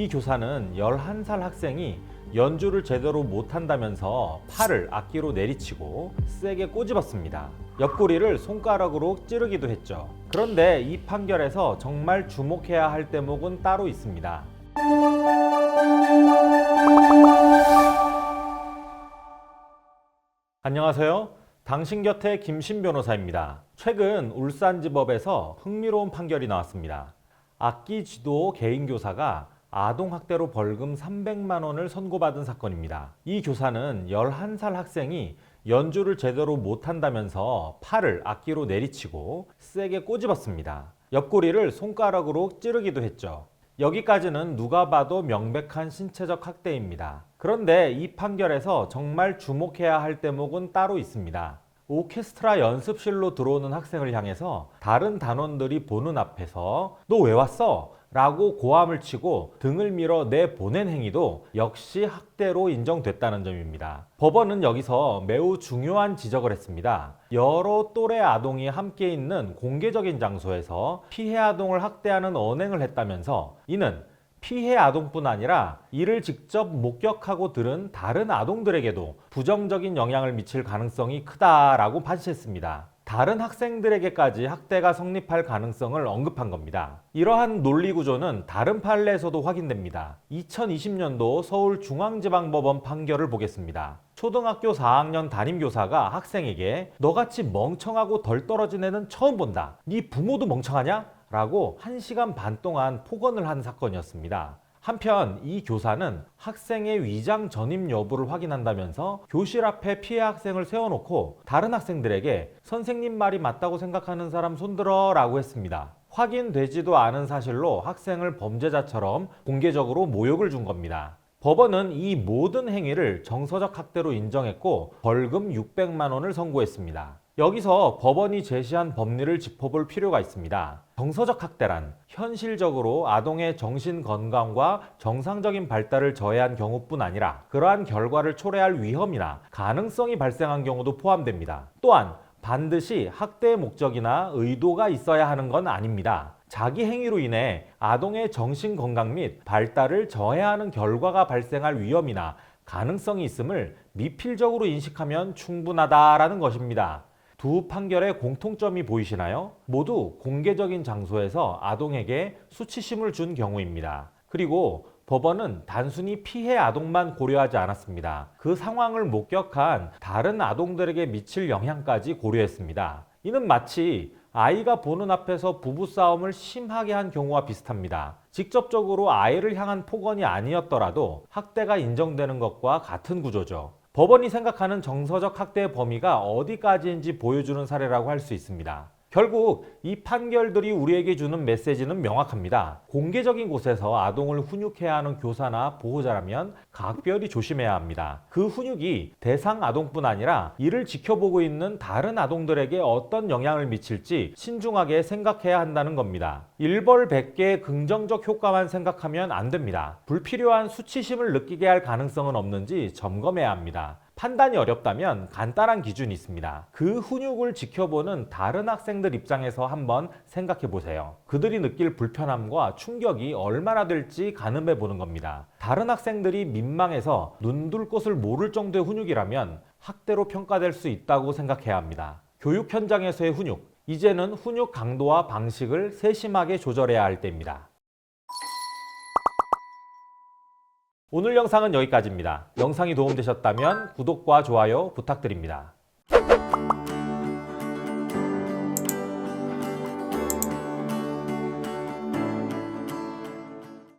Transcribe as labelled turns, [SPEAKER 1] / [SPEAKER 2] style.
[SPEAKER 1] 이 교사는 11살 학생이 연주를 제대로 못한다면서 팔을 악기로 내리치고 세게 꼬집었습니다. 옆구리를 손가락으로 찌르기도 했죠. 그런데 이 판결에서 정말 주목해야 할 대목은 따로 있습니다. 안녕하세요. 당신 곁에 김신 변호사입니다. 최근 울산지법에서 흥미로운 판결이 나왔습니다. 악기 지도 개인 교사가 아동 학대로 벌금 300만 원을 선고받은 사건입니다. 이 교사는 11살 학생이 연주를 제대로 못한다면서 팔을 악기로 내리치고 세게 꼬집었습니다. 옆구리를 손가락으로 찌르기도 했죠. 여기까지는 누가 봐도 명백한 신체적 학대입니다. 그런데 이 판결에서 정말 주목해야 할 대목은 따로 있습니다. 오케스트라 연습실로 들어오는 학생을 향해서 다른 단원들이 보는 앞에서 너 왜 왔어? 라고 고함을 치고 등을 밀어 내보낸 행위도 역시 학대로 인정됐다는 점입니다. 법원은 여기서 매우 중요한 지적을 했습니다. 여러 또래 아동이 함께 있는 공개적인 장소에서 피해 아동을 학대하는 언행을 했다면서 이는 피해 아동뿐 아니라 이를 직접 목격하고 들은 다른 아동들에게도 부정적인 영향을 미칠 가능성이 크다라고 판시했습니다. 다른 학생들에게까지 학대가 성립할 가능성을 언급한 겁니다. 이러한 논리 구조는 다른 판례에서도 확인됩니다. 2020년도 서울중앙지방법원 판결을 보겠습니다. 초등학교 4학년 담임교사가 학생에게 너같이 멍청하고 덜 떨어진 애는 처음 본다. 네 부모도 멍청하냐? 라고 1시간 반 동안 폭언을 한 사건이었습니다. 한편 이 교사는 학생의 위장 전입 여부를 확인한다면서 교실 앞에 피해 학생을 세워놓고 다른 학생들에게 선생님 말이 맞다고 생각하는 사람 손들어 라고 했습니다. 확인되지도 않은 사실로 학생을 범죄자처럼 공개적으로 모욕을 준 겁니다. 법원은 이 모든 행위를 정서적 학대로 인정했고 벌금 600만 원을 선고했습니다. 여기서 법원이 제시한 법리를 짚어볼 필요가 있습니다. 정서적 학대란 현실적으로 아동의 정신 건강과 정상적인 발달을 저해한 경우뿐 아니라 그러한 결과를 초래할 위험이나 가능성이 발생한 경우도 포함됩니다. 또한 반드시 학대의 목적이나 의도가 있어야 하는 건 아닙니다. 자기 행위로 인해 아동의 정신 건강 및 발달을 저해하는 결과가 발생할 위험이나 가능성이 있음을 미필적으로 인식하면 충분하다라는 것입니다. 두 판결의 공통점이 보이시나요? 모두 공개적인 장소에서 아동에게 수치심을 준 경우입니다. 그리고 법원은 단순히 피해 아동만 고려하지 않았습니다. 그 상황을 목격한 다른 아동들에게 미칠 영향까지 고려했습니다. 이는 마치 아이가 보는 앞에서 부부싸움을 심하게 한 경우와 비슷합니다. 직접적으로 아이를 향한 폭언이 아니었더라도 학대가 인정되는 것과 같은 구조죠. 법원이 생각하는 정서적 학대의 범위가 어디까지인지 보여주는 사례라고 할 수 있습니다. 결국 이 판결들이 우리에게 주는 메시지는 명확합니다. 공개적인 곳에서 아동을 훈육해야 하는 교사나 보호자라면 각별히 조심해야 합니다. 그 훈육이 대상 아동뿐 아니라 이를 지켜보고 있는 다른 아동들에게 어떤 영향을 미칠지 신중하게 생각해야 한다는 겁니다. 일벌백계의 긍정적 효과만 생각하면 안 됩니다. 불필요한 수치심을 느끼게 할 가능성은 없는지 점검해야 합니다. 판단이 어렵다면 간단한 기준이 있습니다. 그 훈육을 지켜보는 다른 학생들 입장에서 한번 생각해 보세요. 그들이 느낄 불편함과 충격이 얼마나 될지 가늠해 보는 겁니다. 다른 학생들이 민망해서 눈둘 곳을 모를 정도의 훈육이라면 학대로 평가될 수 있다고 생각해야 합니다. 교육 현장에서의 훈육, 이제는 훈육 강도와 방식을 세심하게 조절해야 할 때입니다. 오늘 영상은 여기까지입니다. 영상이 도움되셨다면 구독과 좋아요 부탁드립니다.